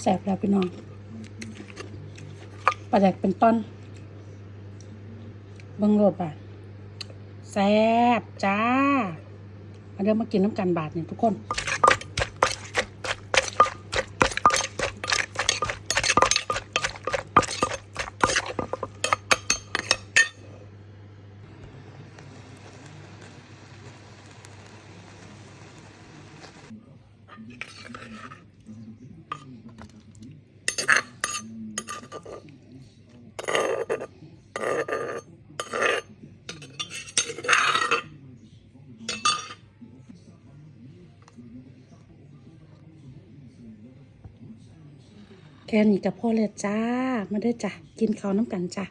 แสบแล้วพี่น้องปลาแดกเป็นต้นบิ้งโลดป่ะ แซ่บจ้า มาเดี๋ยวมากินน้ำกันบาทเนี่ยทุกคน แค่นี้กับพ่อเลยจ้า มาได้จ้ะ กินข้าวน้ำกันจ้ะ